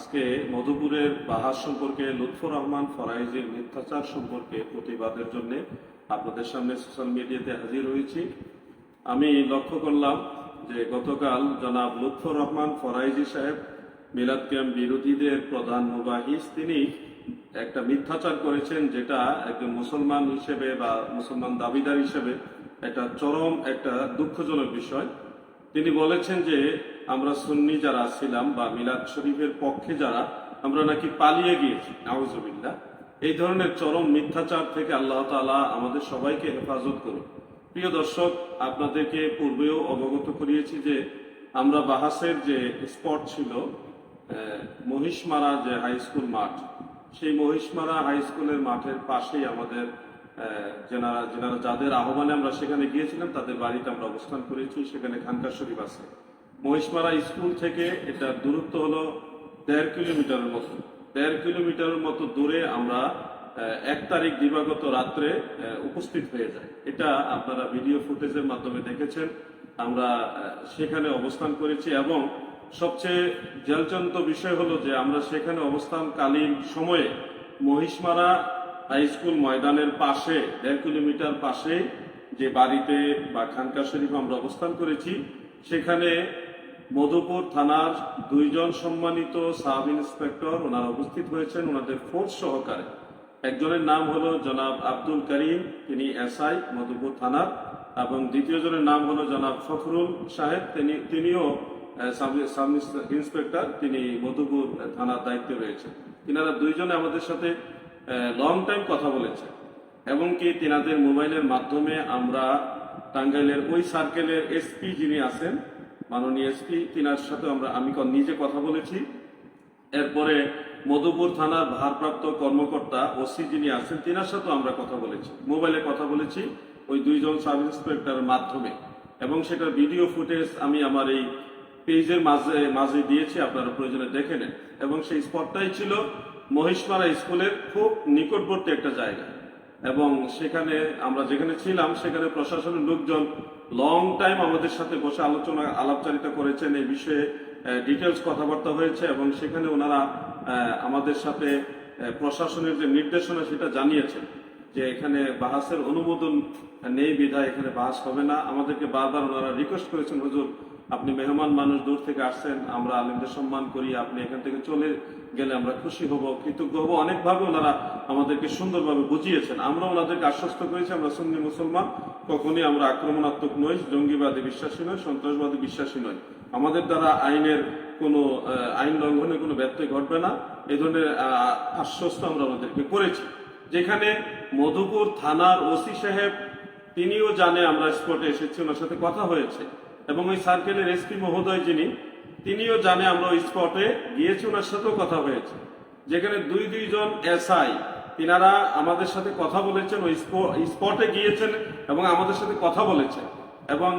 আজকে মধুপুরের বাহার সম্পর্কে লুৎফর রহমান ফরাইজির মিথ্যাচার সম্পর্কে প্রতিবাদের জন্য আপনাদের সামনে সোশ্যাল মিডিয়াতে হাজির হয়েছি। আমি লক্ষ্য করলাম যে গতকাল জনাব লুৎফর রহমান ফরাইজি সাহেব মিলাদ ক্যাম্প বিরোধীদের প্রধান মুবাহিস, তিনি একটা মিথ্যাচার করেছেন যেটা একজন মুসলমান হিসেবে বা মুসলমান দাবিদার হিসেবে একটা চরম একটা দুঃখজনক বিষয়। তিনি বলেছেন যে আমরা সুন্নি যারা ছিলাম বা মিলাদ শরীফের পক্ষে যারা, আমরা নাকি পালিয়ে গিয়েছি আউজবিল্লা এই ধরনের চরম মিথ্যাচার থেকে আল্লাহ তাআলা আমাদের সবাইকে হেফাজত করুন। প্রিয় দর্শক, আপনাদেরকে পূর্বেও অবগত করিয়েছি যে আমরা বাহাসের যে স্পট ছিল মহিষমারা যে হাই স্কুল মাঠ, সেই মহিষমারা হাই স্কুলের মাঠের পাশেই আমাদের যেনারা যাদের আহ্বানে আমরা সেখানে গিয়েছিলাম, তাদের বাড়িতে আমরা অবস্থান করেছি, সেখানে খানকা শরীফ আছে। মহিষমারা স্কুল থেকে এটা দূরত্ব হলো দেড় কিলোমিটারের মতো। দেড় কিলোমিটারের মতো দূরে আমরা এক তারিখ দিবাগত রাত্রে উপস্থিত হয়ে যাই। এটা আপনারা ভিডিও ফুটেজের মাধ্যমে দেখেছেন। আমরা সেখানে অবস্থান করেছি এবং সবচেয়ে জলচন্ত বিষয় হলো যে আমরা সেখানে অবস্থানকালীন সময়ে মহিষমারা হাই স্কুল ময়দানের পাশে, দেড় কিলোমিটার পাশে যে বাড়িতে বা খানকা শরীফ আমরা অবস্থান করেছি, সেখানে মধুপুর থানার দুইজন সম্মানিত সাব ইন্সপেক্টর ওনারা উপস্থিত হয়েছেন, ওনাদের ফোর্স সহকারে। একজনের নাম হলো জনাব আব্দুল করিম, তিনি এসআই মধুপুর থানার এবং দ্বিতীয় জনের নাম হলো জনাব ফখরুল সাহেব, তিনি, তিনিও সাব ইন্সপেক্টর, তিনি মধুপুর থানার দায়িত্বে রয়েছেন। তিনারা দুইজনে আমাদের সাথে লং টাইম কথা বলেছেন এবং কি তিনাদের মোবাইলের মাধ্যমে আমরা টাঙ্গাইলের ওই সার্কেলের এসপি যিনি আছেন মাননীয় এসপি, তিনার সাথে আমরা আমি নিজে কথা বলেছি। এরপরে মধুপুর থানার ভারপ্রাপ্ত কর্মকর্তা ওসি যিনি আছেন, তিনার সাথেও আমরা কথা বলেছি। মোবাইলে কথা বলেছি ওই দুইজন সাব ইন্সপেক্টরের মাধ্যমে। এবং সেটার ভিডিও ফুটেজ আমি আমার এই পেজের মাঝে মাঝে দিয়েছি, আপনারা প্রয়োজনে দেখে নেন। এবং সেই স্পটটাই ছিল মহিষমারা স্কুলের খুব নিকটবর্তী একটা জায়গা। এবং সেখানে আমরা যেখানে ছিলাম, সেখানে প্রশাসনের লোকজন লং টাইম আমাদের সাথে বসে আলোচনা, আলাপচারিতা করেছেন। এই বিষয়ে ডিটেলস কথাবার্তা হয়েছে এবং সেখানে ওনারা আমাদের সাথে প্রশাসনের যে নির্দেশনা সেটা জানিয়েছেন যে এখানে বাহাসের অনুমোদন নেই, বিধায় এখানে বাহাস হবে না। আমাদেরকে বারবার ওনারা রিকোয়েস্ট করেছেন, হুজুর আপনি মেহমান মানুষ দূর থেকে আসছেন, আমরা আলিমদের সম্মান করি, আপনি এখান থেকে চলে গেলে আমরা খুশি হব, কৃতজ্ঞ হব। অনেকভাবে ওনারা আমাদেরকে সুন্দরভাবে বুঝিয়েছেন। আমরা ওনাদেরকে আশ্বস্ত করেছি, আমরা সুন্নি মুসলমান, কখনই আমরা আক্রমণাত্মক নই, জঙ্গিবাদী বিশ্বাসী নই, সন্ত্রাসবাদী বিশ্বাসী নই। আমাদের দ্বারা আইনের কোনো আইন লঙ্ঘনে কোনো ব্যত্যয় ঘটবে না। এই ধরনের আশ্বস্ত আমরা ওনাদেরকে করেছি। যেখানে মধুপুর থানার ওসি সাহেব, তিনিও জানে আমরা স্পটে এসেছি, ওনার সাথে কথা হয়েছে। এবং ওই সার্কেলের এসপি মহোদয় যিনি, তিনিও জানে আমরা ওই স্পটে গিয়েছি, ওনার সাথেও কথা হয়েছে। যেখানে দুই দুইজন এসআই, তিনারা আমাদের সাথে কথা বলেছেন, ওই স্পটে গিয়েছেন এবং আমাদের সাথে কথা বলেছেন। এবং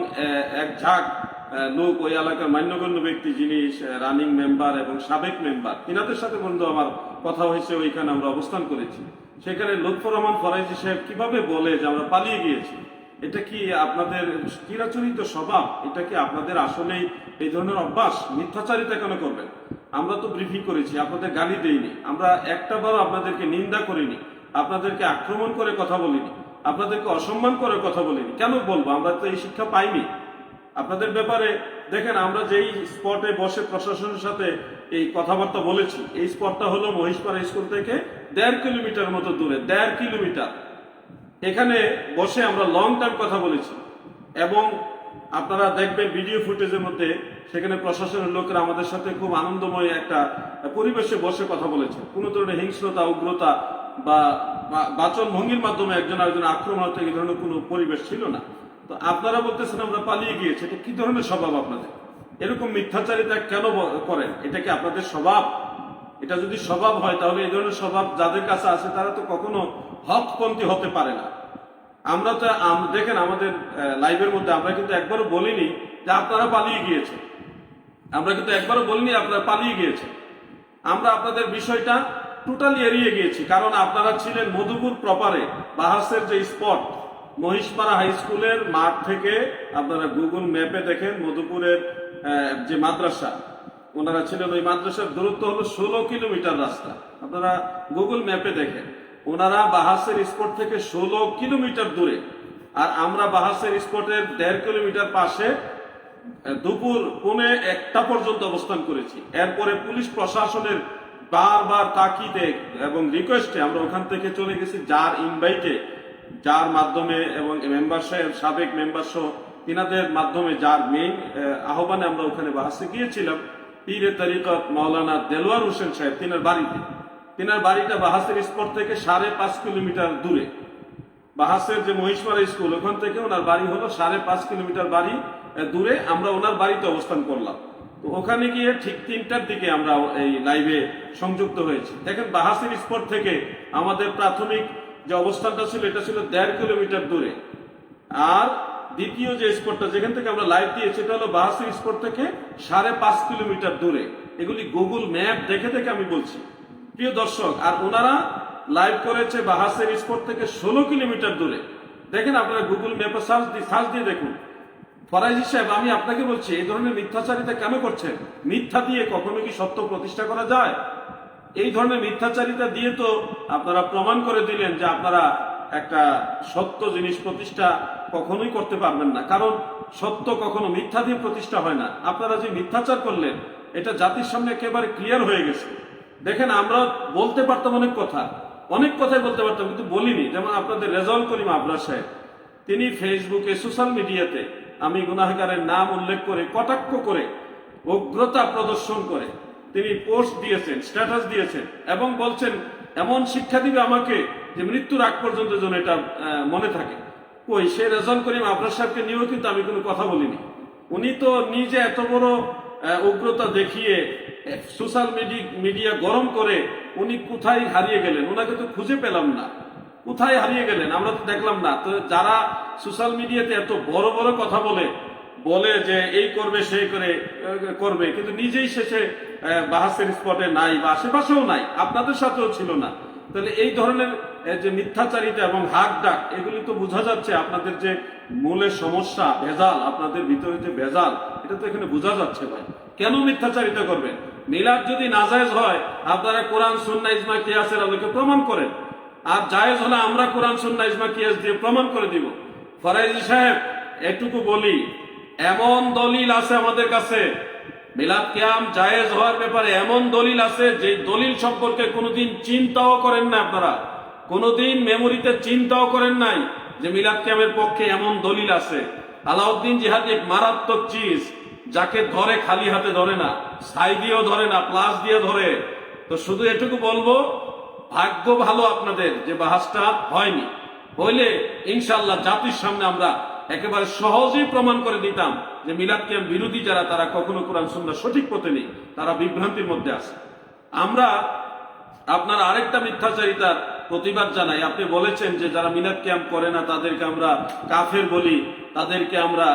এক ঝাঁক লোক ওই এলাকার মান্যগণ্য ব্যক্তি যিনি রানিং মেম্বার এবং সাবেক মেম্বার, তিনাদের সাথে বন্ধু আমার কথা হয়েছে, ওইখানে আমরা অবস্থান করেছি। সেখানে লুৎফর রহমান ফরাইজি সাহেব কীভাবে বলে যে আমরা পালিয়ে গিয়েছি? এটা কি আপনাদের চিরাচরিত স্বভাব? এটা কি আপনাদের আসলেই এই ধরনের অভ্যাস? মিথ্যাচারিতা কেন করবেন? আমরা তো ব্রিফিং করেছি, আপনাদের গালি দেইনি। আমরা একটা বারও আপনাদেরকে নিন্দা করিনি, আপনাদেরকে আক্রমণ করে কথা বলিনি, আপনাদেরকে অসম্মান করে কথা বলিনি। কেন বলব? আমরা তো এই শিক্ষা পাইনি। আপনাদের ব্যাপারে দেখেন, আমরা যেই স্পটে বসে প্রশাসনের সাথে এই কথাবার্তা বলেছি, এই স্পটটা হলো মহিষপাড়া স্কুল থেকে দেড় কিলোমিটার মতো দূরে, দেড় কিলোমিটার। এখানে বসে আমরা লং টার্ম কথা বলেছি। এবং আপনারা দেখবেন ভিডিও ফুটেজের মধ্যে সেখানে প্রশাসনের লোকেরা আমাদের সাথে খুব আনন্দময় একটা পরিবেশে বসে কথা বলেছে। কোনো ধরনের হিংস্রতা, উগ্রতা বা বাচন ভঙ্গির মাধ্যমে একজন আরেকজন আক্রমণাত্মক এই ধরনের কোনো পরিবেশ ছিল না। তো আপনারা বলতেছেন আমরা পালিয়ে গিয়েছি, এটা কি ধরনের স্বভাব আপনাদের? এরকম মিথ্যাচারিতা কেন করেন? এটা কি আপনাদের স্বভাব? এটা যদি স্বভাব হয়, তাহলে এই ধরনের স্বভাব যাদের কাছে আছে, তারা তো কখনো হকপন্থী হতে পারে না। আমরা তো দেখেন আমাদের লাইভের মধ্যে আমরা কিন্তু একবারও বলিনি যে আপনারা পালিয়ে গিয়েছেন। আমরা কিন্তু একবারও বলিনি আপনারা পালিয়ে গিয়েছেন। আমরা আপনাদের বিষয়টা টোটালি এড়িয়ে গিয়েছি, কারণ আপনারা ছিলেন মধুপুর প্রপারে বাহাসের যে স্পট মহিষপাড়া হাই স্কুলের মাঠ থেকে আপনারা গুগল ম্যাপে দেখেন মধুপুরের যে মাদ্রাসা। ওনারা ছিলেন ওই মাদ্রাসার দূরত্ব হলো ষোলো কিলোমিটার রাস্তা। আপনারা গুগল ম্যাপে দেখেন, ওনারা বাহাসের স্পট থেকে ষোলো কিলোমিটার দূরে, আর আমরা বাহাসের স্পটের দেড় কিলোমিটার পাশে দুপুর পৌনে একটা পর্যন্ত অবস্থান করেছি। এরপরে পুলিশ প্রশাসনের বারবার তাকিদে এবং রিকোয়েস্টে আমরা ওখান থেকে চলে গেছি যার ইনভাইটে যার মাধ্যমে এবং মেম্বার সাহেব, সাবেক মেম্বার সহ, তিনাদের মাধ্যমে যার মেইন আহ্বানে আমরা ওখানে বাহাসে গিয়েছিলাম। পীরে তরিকত মাওলানা দেলোয়ার হোসেন সাহেব, তিনার বাড়িতে। তিনার বাড়িটা বাহাসের স্পট থেকে সাড়ে পাঁচ কিলোমিটার দূরে। বাহাসের যে মহিষমারা স্কুল, ওখান থেকে ওনার বাড়ি হলো সাড়ে পাঁচ কিলোমিটার বাড়ি দূরে আমরা ওনার বাড়িতে অবস্থান করলাম। তো ওখানে গিয়ে ঠিক তিনটার দিকে আমরা এই লাইভে সংযুক্ত হয়েছি। দেখেন বাহাসের স্পট থেকে আমাদের প্রাথমিক যে অবস্থানটা ছিল, এটা ছিল দেড় কিলোমিটার দূরে। আর দ্বিতীয় যে স্পটটা যেখান থেকে আমরা লাইভ দিয়েছি সেটা হলো বাহাসির স্পট থেকে সাড়ে পাঁচ কিলোমিটার দূরে। এগুলি গুগল ম্যাপ দেখে দেখে আমি বলছি। প্রিয় দর্শক, আর ওনারা লাইভ করেছে বাহাসের স্পট থেকে ষোলো কিলোমিটার দূরে। দেখেন আপনারা গুগল ম্যাপে সার্চ দিয়ে সার্চ দিয়ে দেখুন। ফরাইজি সাহেব, আমি আপনাকে বলছি, এই ধরনের মিথ্যাচারিতা কেন করছেন? মিথ্যা দিয়ে কখনো কি সত্য প্রতিষ্ঠা করা যায়? এই ধরনের মিথ্যাচারিতা দিয়ে তো আপনারা প্রমাণ করে দিলেন যে আপনারা একটা সত্য জিনিস প্রতিষ্ঠা কখনোই করতে পারবেন না। কারণ সত্য কখনো মিথ্যা দিয়ে প্রতিষ্ঠা হয় না। আপনারা যে মিথ্যাচার করলেন, এটা জাতির সামনে একেবারে ক্লিয়ার হয়ে গেছে। দেখেন আমরা বলতে পারতাম অনেক কথা। অনেক কথাই বলতে পারতাম, কিন্তু বলিনি। যেমন আপনাদের রেজাল্ট করিম আবরার সাহেব, তিনি ফেসবুকে, সোশ্যাল মিডিয়াতে আমি গুনাহগারের নাম উল্লেখ করে, কটাক্ষ করে, উগ্রতা প্রদর্শন করে, তিনি পোস্ট দিয়েছেন, স্ট্যাটাস দিয়েছেন এবং বলছেন, এমন শিক্ষা দিবে আমাকে যে মৃত্যুর আগ পর্যন্ত যেন এটা মনে থাকে। কই? সে রেজাল্ট করিম আপনার সাহেবকে নিয়েও কিন্তু আমি কোনো কথা বলিনি। উনি তো নিজে এত বড় উগ্রতা দেখিয়ে সোশ্যাল মিডিয়া গরম করে উনি কোথায় হারিয়ে গেলেন? ওনাকে তো খুঁজে পেলাম না। কোথায় হারিয়ে গেলেন? আমরা তো দেখলাম না। তো যারা সোশ্যাল মিডিয়াতে এত বড় বড় কথা বলে বলে যে এই করবে, সেই করে করবে, কিন্তু নিজেই শেষে বাহাসের স্পটে নাই বা আশেপাশেও নাই। আপনাদের সাথেও ছিল না। তাহলে এই ধরনের যে মিথ্যাচারিতা এবং হাক ডাক এগুলি তো বোঝা যাচ্ছে আপনাদের যে মূলের সমস্যা, ভেজাল, আপনাদের ভিতরে যে ভেজাল, এটা তো এখানে বোঝা যাচ্ছে ভাই। কেন মিথ্যাচারিতা করবেন? মিলাদ যদি নাজায়েজ হয়, আপনারা কোরআন, সুন্না, ইজমা, কিয়াসের আলোকে প্রমাণ করেন। আর জায়েজ হলে আমরা কোরআন, সুন্না, ইজমা, কিয়াস দিয়ে প্রমাণ করে দিব। ফরাইজি সাহেব, এটুকু বলি, এমন দলিল আছে আমাদের কাছে। মিলাদ কিয়াম জায়েজ হওয়ার ব্যাপারে এমন দলিল আছে যে দলিল সম্পর্কে কোনোদিন চিন্তাও করেন না আপনারা। কোনোদিন মেমোরিতে চিন্তাও করেন নাই যে মিলাদ কিয়ামের পক্ষে এমন দলিল আছে। আলাউদ্দিন জিহাদি এক মারাত্মক চিজ, যাকে ধরে খালি হাতে ধরে না, ছাই দিয়েও ধরে না, প্লাস দিয়ে ধরে। তো শুধু এটুকু বলব, ভাগ্য ভালো আপনাদের যে বাহাসটা হয়নি। হইলে ইনশাল্লাহ জাতির সামনে আমরা একেবারে সহজেই প্রমাণ করে দিতাম যে মিলাদ কিয়াম বিরোধী যারা, তারা কখনো কোরআন সুন্নাহ সঠিক পথে নেই, তারা বিভ্রান্তির মধ্যে আছে। আমরা আপনার আরেকটা মিথ্যাচারিতার প্রতিবাদ জানাই। আপনি বলেছেন যে যারা মিলাদ ক্যাম্প করে না, তাদেরকে আমরা কাফের বলি, তাদেরকে আমরা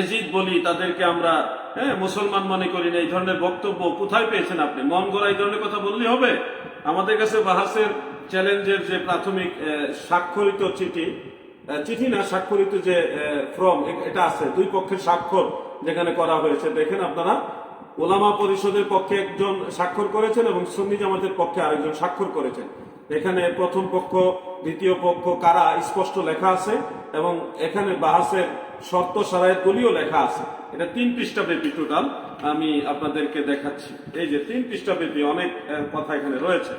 এজিদ বলি, তাদেরকে আমরা হ্যাঁ মুসলমান মনে করি না, এই ধরনের বক্তব্য কোথায় পেয়েছেন আপনি? মন গড়া এই ধরনের কথা বললেই হবে। আমাদের কাছে বাহাসের চ্যালেঞ্জের যে প্রাথমিক স্বাক্ষরিত চিঠি চিঠি না, স্বাক্ষরিত যে ফর্ম এটা আছে, দুই পক্ষের স্বাক্ষর যেখানে করা হয়েছে। দেখেন আপনারা ওলামা পরিষদের পক্ষে একজন স্বাক্ষর করেছেন এবং সুন্নি জামাতের পক্ষে আরেকজন স্বাক্ষর করেছেন। এখানে প্রথম পক্ষ, দ্বিতীয় পক্ষ কারা স্পষ্ট লেখা আছে এবং এখানে বাহাসের শর্ত সারায়ের গুলিও লেখা আছে। এটা তিন পৃষ্ঠা ব্যাপী টোটাল, আমি আপনাদেরকে দেখাচ্ছি। এই যে তিন পৃষ্ঠা ব্যাপী অনেক কথা এখানে রয়েছে।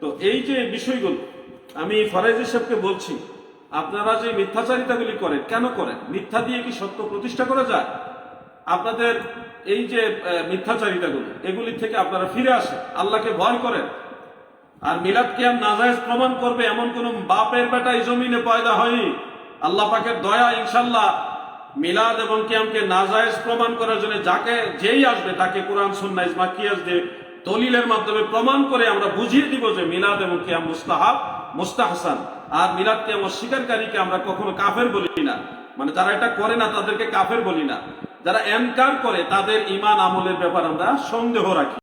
তো এই যে বিষয়গুলো, আমি ফরাইজি সাহেবকে বলছি, আপনারা যে মিথ্যাচারিতাগুলি করেন, কেন করেন? মিথ্যা দিয়ে কি সত্য প্রতিষ্ঠা করা যায়? আপনাদের এই যে মিথ্যাচারিতাগুলো, এগুলি থেকে আপনারা ফিরে আসেন। আল্লাহকে ভয় করেন। আর মিলাদ কিয়াম নাজায়েজ প্রমাণ করবে, এমন কোন বাপের বেটা এই জমিনে পয়দা হয়নি। আল্লাহ পাকের দয়া ইনশাল্লাহ মিলাদ এবং কিয়ামকে নাজায়েজ প্রমাণ করার জন্য যাকে যেই আসবে, তাকে কোরআন সুন্না ইজমা কিয়াস দিয়ে দলিলের মাধ্যমে প্রমাণ করে আমরা বুঝিয়ে দিব যে মিলাদ এবং কিয়াম মুস্তাহাব, মুস্তাহসান। আর মিলাদ কিয়াম অস্বীকারীকে আমরা কখনো কাফের বলি না। মানে যারা এটা করে না, তাদেরকে কাফের বলি না। যারা এনকার করে, তাদের ইমান আমলের ব্যাপার আমরা সন্দেহ রাখি।